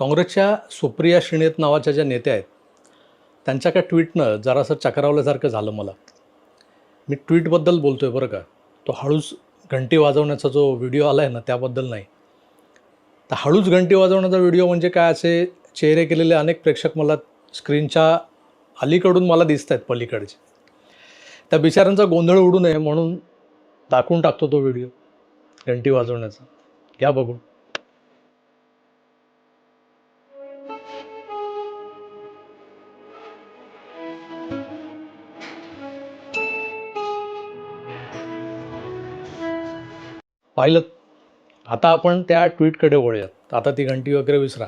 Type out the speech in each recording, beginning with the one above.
काँग्रेसच्या सुप्रिया श्रीनेत नावाच्या ज्या नेत्या आहेत त्यांच्या का ट्विटनं जरासं चक्रावल्यासारखं झालं मला. मी ट्विटबद्दल बोलतो आहे बरं का. तो हळूच घंटी वाजवण्याचा जो व्हिडिओ आला आहे ना त्याबद्दल नाही. तर हळूच घंटी वाजवण्याचा व्हिडिओ म्हणजे काय असे चेहरे केलेले अनेक प्रेक्षक मला स्क्रीनच्या अलीकडून मला दिसत आहेत पलीकडचे. त्या बिचाऱ्यांचा गोंधळ उडू नये म्हणून दाखवून टाकतो तो व्हिडिओ घंटी वाजवण्याचा. घ्या बघून. पाहिलं. आता आपण त्या ट्विटकडे वळूयात. आता ती घंटी वगैरे विसरा.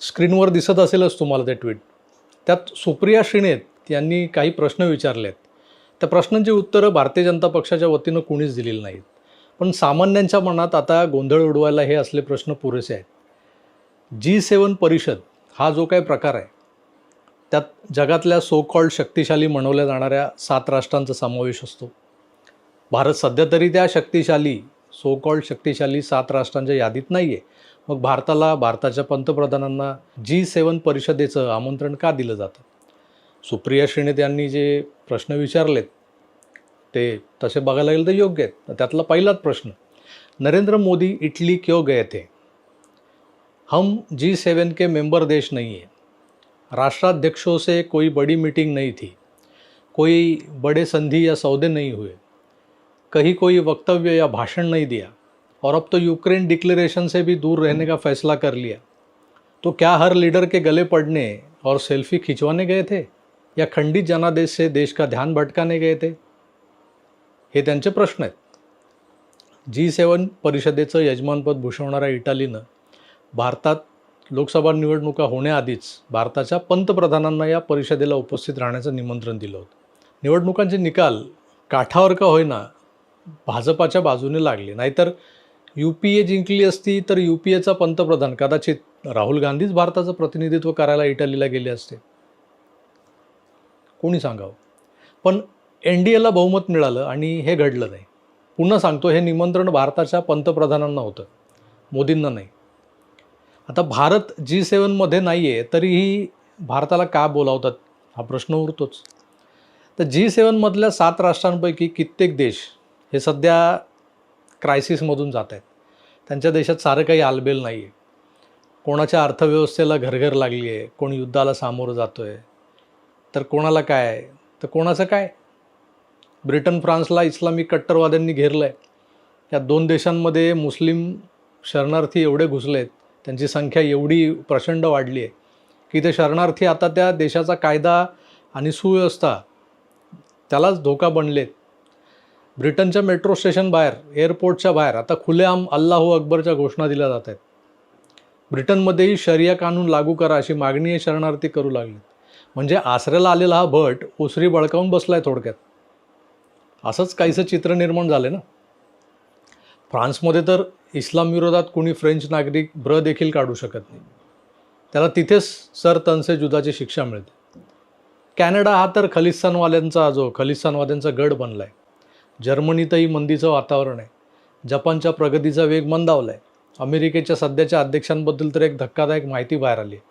स्क्रीनवर दिसत असेलच तुम्हाला ते ट्विट त्यात सुप्रिया श्रीनेत यांनी काही प्रश्न विचारले आहेत त्या प्रश्नांची उत्तरं भारतीय जनता पक्षाच्या वतीनं कुणीच दिलेली नाहीत. पण सामान्यांच्या मनात आता गोंधळ उडवायला हे असले प्रश्न पुरेसे आहेत. जी सेवन परिषद हा जो काही प्रकार आहे त्यात जगातल्या सो कॉल्ड शक्तिशाली म्हणवल्या जाणाऱ्या सात राष्ट्रांचा समावेश असतो. भारत सध्या तरी त्या शक्तिशाली सो कॉल्ड शक्तिशाली सात राष्ट्रांच्या यादीत नाही आहे मग भारताला भारताच्या पंतप्रधानांना जी सेवन परिषदेचं आमंत्रण का दिलं जातं? सुप्रिया श्रीनेत यांनी जे प्रश्न विचारलेत ते तसे बघायला गेलं तर योग्य आहेत. तर त्यातला पहिलाच प्रश्न नरेंद्र मोदी इटली क्यों गए थे? हम जी सेवन के मेंबर देश नहीं है राष्ट्राध्यक्षों से कोई बड़ी मीटिंग नहीं थी. कोई बड़े संधि या सौदे नहीं हुए. कहीं कोई वक्तव्य या भाषण नहीं दिया और अब तो यूक्रेन डिक्लेरेशन से भी दूर रहने का फैसला कर लिया। तो क्या हर लीडर के गले पड़ने और सेल्फी खिंचवाने गए थे या खंडित जनादेश से देश का ध्यान भटकाने गए थे? हे त्यांचे प्रश्न आहेत। जी सेवन परिषदेचं यजमानपद भूषवणाऱ्या इटालीनं भारतात लोकसभा निवडणुका होण्याआधीच भारताच्या पंतप्रधानांना या परिषदेला उपस्थित राहण्याचं निमंत्रण दिलं होतं. निवडणुकांचे निकाल काठावर का होईना भाजपाच्या बाजूने लागले. नाहीतर यू पी ए जिंकली असती तर यू पी एचा पंतप्रधान कदाचित राहुल गांधीच भारताचं प्रतिनिधित्व करायला इटलीला गेले असते. कोणी सांगावं? पण एन डी एला बहुमत मिळालं आणि हे घडलं नाही. पुन्हा सांगतो हे निमंत्रण भारताच्या पंतप्रधानांना होतं. मोदींना नाही. आता भारत जी सेवनमध्ये नाही आहे तरीही भारताला का बोलावतात? हा प्रश्न उरतोच. तर जी सेवनमधल्या सात राष्ट्रांपैकी कित्येक देश हे सध्या क्रायसिसमधून जात आहेत. त्यांच्या देशात सारं काही आलबेल नाही आहे कोणाच्या अर्थव्यवस्थेला घरघर लागली आहे कोण युद्धाला सामोरं जातो आहे तर कोणाला काय आहे? तर कोणाचं काय? ब्रिटन फ्रान्सला इस्लामिक कट्टरवाद्यांनी घेरलं आहे या दोन देशांमध्ये मुस्लिम शरणार्थी एवढे घुसले आहेत त्यांची संख्या एवढी प्रचंड वाढली आहे की ते शरणार्थी आता त्या देशाचा कायदा आणि सुव्यवस्था त्यालाच धोका बनलेत. ब्रिटनच्या मेट्रो स्टेशन बाहेर एअरपोर्टच्या बाहेर आता खुलेआम अल्लाहू अकबरच्या घोषणा दिल्या जात आहेत. ब्रिटनमध्येही शरिया कानून लागू करा अशी मागणी हे शरणार्थी करू लागली. म्हणजे आसऱ्याला आलेला हा भट ओसरी बळकावून बसलाय थोडक्यात. असंच काहीसं चित्र निर्माण झालं ना? फ्रान्समध्ये तर इस्लाम विरोधात कुणी फ्रेंच नागरिक ब्र देखील काढू शकत नाही. त्याला तिथेच सर तनसे जुदाची शिक्षा मिळते. कॅनडा हा तर खलिस्तानवाल्यांचा जो खलिस्तानवाद्यांचा गड बनला आहे जर्मनीतही मंदीचं वातावरण आहे. जपानच्या प्रगतीचा वेग मंदावला आहे अमेरिकेच्या सध्याच्या अध्यक्षांबद्दल तर एक धक्कादायक माहिती बाहेर आली आहे.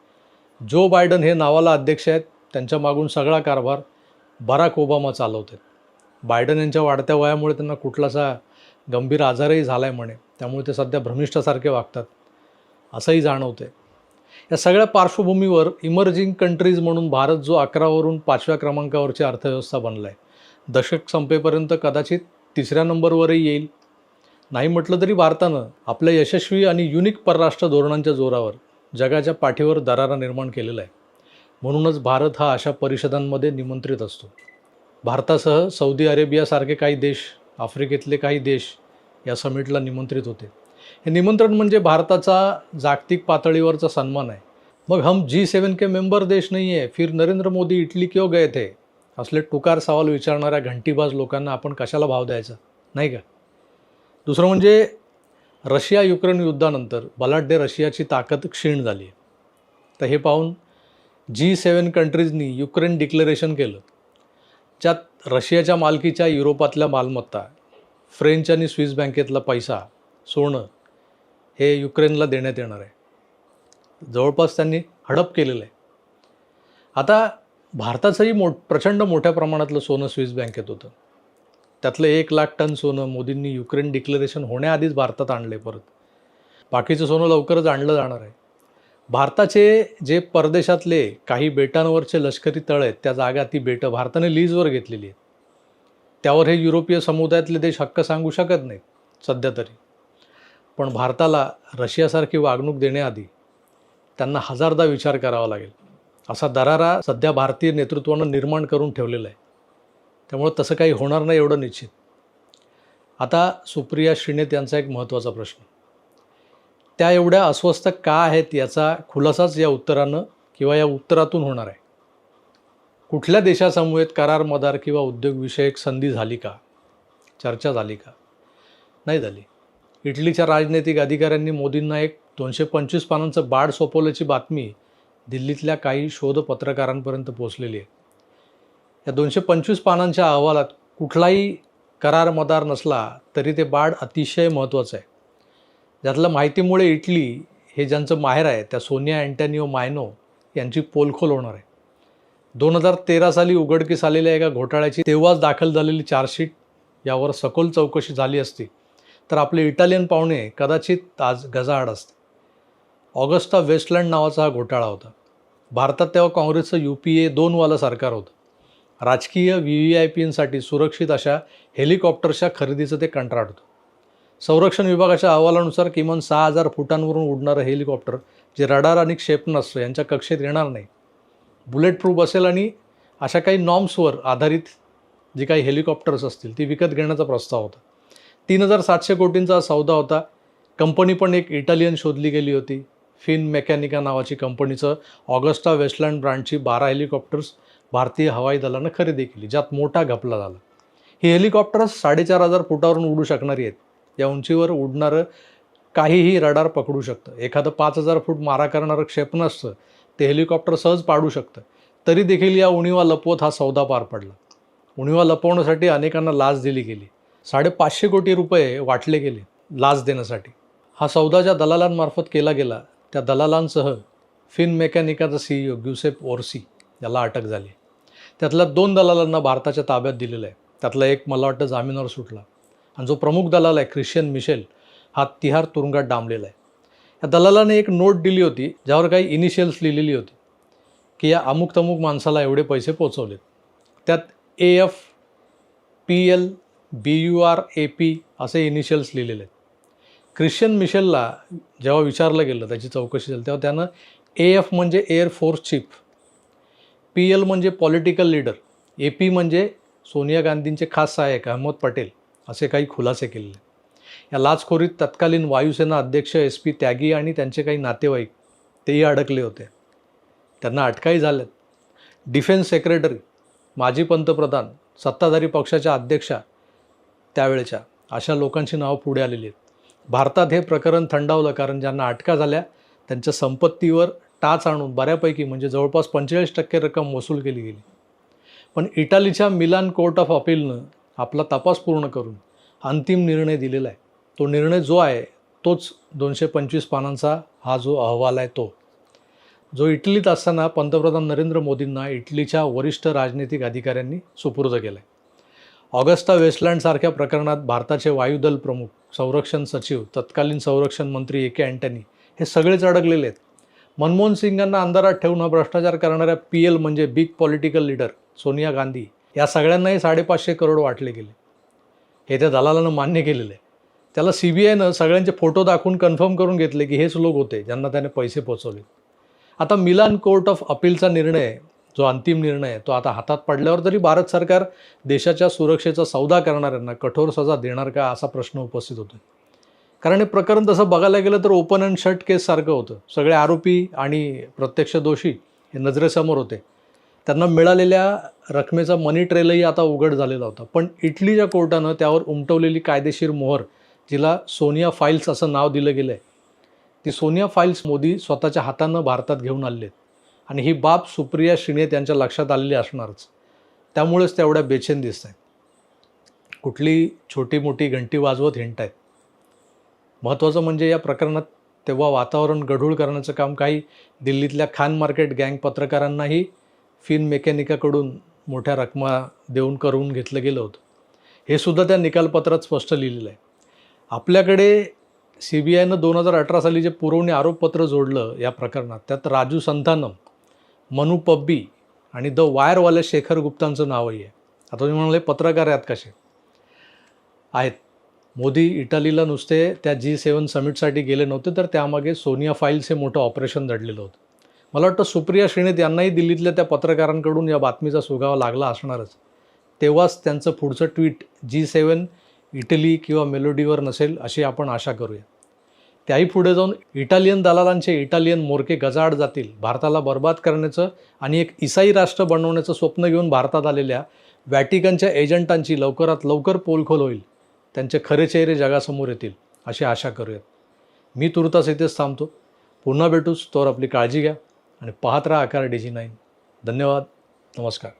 जो बायडन हे नावाला अध्यक्ष आहेत त्यांच्या मागून सगळा कारभार बराक ओबामा चालवत आहेत बायडन यांच्या वाढत्या वयामुळे त्यांना कुठलासा गंभीर आजारही झाला आहे म्हणे. त्यामुळे ते सध्या भ्रमिष्ठासारखे वागतात असंही जाणवते या सगळ्या पार्श्वभूमीवर इमर्जिंग कंट्रीज म्हणून भारत जो अकरावरून पाचव्या क्रमांकावरची अर्थव्यवस्था बनला आहे दशक संपेपर्यंत कदाचित तिसऱ्या नंबरवरही येईल. नाही म्हटलं तरी भारतानं आपल्या यशस्वी आणि युनिक परराष्ट्र धोरणांच्या जोरावर जगाच्या पाठीवर दरारा निर्माण केलेला आहे. म्हणूनच भारत हा अशा परिषदांमध्ये निमंत्रित असतो. भारतासह सौदी अरेबियासारखे काही देश आफ्रिकेतले काही देश या समिटला निमंत्रित होते. हे निमंत्रण म्हणजे भारताचा जागतिक पातळीवरचा सन्मान आहे. मग हम जी सेवन के मेंबर देश नाही आहे फिर नरेंद्र मोदी इटली क्यों गए थे? असले टुकार सवाल विचारणाऱ्या घंटीबाज लोकांना आपण कशाला भाव द्यायचा? नाही का? दुसरं म्हणजे रशिया युक्रेन युद्धानंतर बलाढ्य रशियाची ताकद क्षीण झाली आहे. तर हे पाहून जी सेवन कंट्रीजनी युक्रेन डिक्लेरेशन केलं ज्यात रशियाच्या मालकीच्या युरोपातल्या मालमत्ता फ्रेंच आणि स्विस बँकेतला पैसा सोनं हे युक्रेनला देण्यात येणार आहे. जवळपास त्यांनी हडप केलेलं आहे. आता भारताचंही मो प्रचंड मोठ्या प्रमाणातलं सोनं स्विस बँकेत होतं. त्यातलं एक लाख टन सोनं मोदींनी युक्रेन डिक्लरेशन होण्याआधीच भारतात आणलं आहे परत. बाकीचं सोनं लवकरच आणलं जाणार आहे. भारताचे जे परदेशातले काही बेटांवरचे लष्करी तळ आहेत त्या जागा ती बेटं भारताने लीजवर घेतलेली आहेत. त्यावर हे युरोपीय समुदायातले देश हक्क सांगू शकत नाहीत सध्या तरी. पण भारताला रशियासारखी वागणूक देण्याआधी त्यांना हजारदा विचार करावा लागेल. असा दरारा सध्या भारतीय नेतृत्वानं निर्माण करून ठेवलेला आहे. त्यामुळं तसं काही होणार नाही एवढं निश्चित. आता सुप्रिया श्रीनेत यांचा एक महत्त्वाचा प्रश्न. त्या एवढ्या अस्वस्थ का आहेत याचा खुलासाच या उत्तरानं किंवा या उत्तरातून होणार आहे. कुठल्या देशासमवेत करार मदार किंवा उद्योगविषयक संधी झाली का? चर्चा झाली का? नाही झाली. इटलीच्या राजनैतिक अधिकाऱ्यांनी मोदींना एक दोनशे पंचवीस पानांचं बाड सोपवल्याची बातमी दिल्लीतल्या काही शोध पत्रकारांपर्यंत पोहोचलेली आहे. या दोनशे पंचवीस पानांच्या अहवालात कुठलाही करार मदार नसला तरी ते बाळ अतिशय महत्त्वाचं आहे. ज्यातलं माहितीमुळे इटली हे ज्यांचं माहेर आहे त्या सोनिया अँटॅनिओ मायनो यांची पोलखोल होणार आहे. दोन हजार तेरा साली उघडकीस आलेल्या एका घोटाळ्याची तेव्हाच दाखल झालेली चार्जशीट यावर सखोल चौकशी झाली असती तर आपले इटालियन पाहुणे कदाचित आज गजाआड असते ऑगस्टा वेस्टलँड नावाचा हा घोटाळा होता. भारतात तेव्हा काँग्रेसचं यू पी ए दोनवालं सरकार होतं. राजकीय व्ही व्ही आय पींसाठी सुरक्षित अशा हेलिकॉप्टर्सच्या खरेदीचं ते कंत्राट होतं. संरक्षण विभागाच्या अहवालानुसार किमान सहा हजार फुटांवरून उडणारं हेलिकॉप्टर जे रडार आणि क्षेपणास्त्र यांच्या कक्षेत येणार नाही. बुलेट प्रूफ असेल आणि अशा काही नॉर्म्सवर आधारित जी काही हेलिकॉप्टर्स असतील ती विकत घेण्याचा प्रस्ताव होता. तीन हजार सातशे कोटींचा सौदा होता. कंपनी पण एक इटालियन शोधली गेली होती. फिन मेकॅनिका नावाची कंपनीचं ऑगस्टा वेस्टलँड ब्रँडची बारा हेलिकॉप्टर्स भारतीय हवाई दलानं खरेदी केली ज्यात मोठा घपला झाला. ही हेलिकॉप्टर्स साडेचार हजार फुटावरून उडू शकणारी आहेत. या उंचीवर उडणारं काहीही रडार पकडू शकतं. एखादं पाच हजार फूट मारा करणारं क्षेपणास्त्र ते हेलिकॉप्टर सहज पाडू शकतं. तरी देखील या उणीवा लपवत हा सौदा पार पडला. उणीवा लपवण्यासाठी अनेकांना लाच दिली गेली. साडेपाचशे कोटी रुपये वाटले गेले लाच देण्यासाठी. हा सौदा ज्या दलालांमार्फत केला गेला त्या दलालांसह फिन मेकॅनिकाचा सीईओ ग्युसेप ओर्सी याला अटक झाली. त्यातल्या दोन दलालांना भारताच्या ताब्यात दिलेलं आहे. त्यातला एक मला वाटतं जामिनावर सुटला. आणि जो प्रमुख दलाल आहे ख्रिश्चियन मिशेल हा तिहार तुरुंगात डांबलेला आहे. या दलालाने एक नोट दिली होती ज्यावर काही इनिशियल्स लिहिलेली होती की या अमुक तमुक माणसाला एवढे पैसे पोचवलेत त्यात A F P L B U R A P असे इनिशियल्स लिहिलेले आहेत. ख्रिश्चन मिशेलला जेव्हा विचारलं गेलं त्याची चौकशी झाली तेव्हा त्यानं ए एफ म्हणजे air force chief P L म्हणजे पॉलिटिकल लीडर ए पी म्हणजे सोनिया गांधींचे खास सहाय्यक अहमद पटेल असे काही खुलासे केलेले. या लाचखोरीत तत्कालीन वायुसेना अध्यक्ष एस पी त्यागी आणि त्यांचे काही नातेवाईक तेही अडकले होते. त्यांना अटकाही झाल्यात. डिफेन्स सेक्रेटरी माजी पंतप्रधान सत्ताधारी पक्षाच्या अध्यक्षा त्यावेळेच्या अशा लोकांची नावं पुढे आलेली आहेत. भारतात हे प्रकरण थंडावलं कारण ज्यांना अटका झाल्या त्यांच्या संपत्तीवर टाच आणून बऱ्यापैकी म्हणजे जवळपास पंचेचाळीस टक्के रक्कम वसूल केली गेली. पण इटालीच्या मिलान कोर्ट ऑफ अपीलनं आपला तपास पूर्ण करून अंतिम निर्णय दिलेला आहे. तो निर्णय जो आहे तोच दोनशे पंचवीस पानांचा हा जो अहवाल आहे तो. जो इटलीत असताना पंतप्रधान नरेंद्र मोदींना इटलीच्या वरिष्ठ राजनैतिक अधिकाऱ्यांनी सुपूर्द केला आहे ऑगस्टा वेस्टलँडसारख्या प्रकरणात भारताचे वायुदल प्रमुख संरक्षण सचिव तत्कालीन संरक्षण मंत्री ए के अँटनी हे सगळेच अडकलेले आहेत. मनमोहन सिंगांना अंधारात ठेवून हा भ्रष्टाचार करणाऱ्या पी एल म्हणजे big political leader Sonia Gandhi या सगळ्यांनाही साडेपाचशे करोड वाटले गेले. हे त्या दलालानं मान्य केलेलं आहे. त्याला सी बी आयनं सगळ्यांचे फोटो दाखवून कन्फर्म करून घेतले की हेच लोक होते ज्यांना त्याने पैसे पोचवले. आता मिलान कोर्ट ऑफ अपीलचा निर्णय जो अंतिम निर्णय आहे तो आता हातात पडल्यावर तरी भारत सरकार देशाच्या सुरक्षेचा सौदा करणाऱ्यांना कठोर सजा देणार का असा प्रश्न उपस्थित होतो कारण हे प्रकरण तसं बघायला गेलं तर ओपन अँड शट केससारखं होतं. सगळे आरोपी आणि प्रत्यक्ष दोषी हे नजरेसमोर होते. त्यांना मिळालेल्या रकमेचा मनी ट्रेलही आता उघड झालेला होता. पण इटलीच्या कोर्टानं त्यावर उमटवलेली कायदेशीर मोहर जिला सोनिया फाईल्स असं नाव दिलं गेलं आहे ती सोनिया फाईल्स मोदी स्वतःच्या हातानं भारतात घेऊन आले आहेत आणि ही बाब सुप्रिया श्रीनेत यांच्या लक्षात आलेली असणारच. त्यामुळेच त्या एवढ्या बेचैन दिसत आहेत. कुठली छोटी मोठी घंटी वाजवत हिंट आहेत महत्त्वाचं म्हणजे या प्रकरणात तेव्हा वातावरण गढूळ करण्याचं काम काही दिल्लीतल्या खान मार्केट गँग पत्रकारांनाही फिन मेकॅनिकाकडून मोठ्या रकमा देऊन करून घेतलं गेलं होतं. हे सुद्धा त्या निकालपत्रात स्पष्ट लिहिलेलं आहे. आपल्याकडे सी बी आयनं दोन हजार अठरा साली जे पुरवणी आरोपपत्र जोडलं या प्रकरणात त्यात राजू संथानम मनू पब्बी आणि द वायरवाले शेखर गुप्तांचं नावही आहे. आता तुम्ही म्हणाले पत्रकार आहेत कसे? आहेत. मोदी इटालीला नुसते त्या जी सेवन समिटसाठी गेले नव्हते तर त्यामागे सोनिया फाईल्स हे मोठं ऑपरेशन दडलेलं होतं. मला वाटतं सुप्रिया श्रीनेत यांनाही दिल्लीतल्या त्या पत्रकारांकडून या बातमीचा सुगावा लागला असणारच. तेव्हाच त्यांचं पुढचं ट्विट जी सेवन इटली किंवा मेलोडीवर नसेल अशी आपण आशा करूया. त्याही पुढे जाऊन इटालियन दलालांचे इटालियन मोरके गजाआड जातील भारताला बर्बाद करण्याचं आणि एक इसाई राष्ट्र बनवण्याचं स्वप्न घेऊन भारतात आलेल्या वॅटिकनच्या एजंटांची लवकरात लवकर पोलखोल होईल त्यांचे खरे चेहरे जगासमोर येतील अशी आशा करूयात. मी तुर्तास इथेच थांबतो. पुन्हा भेटूच तोवर आपली काळजी घ्या आणि पाहत राहा आकार डी जी नाईन. धन्यवाद. नमस्कार.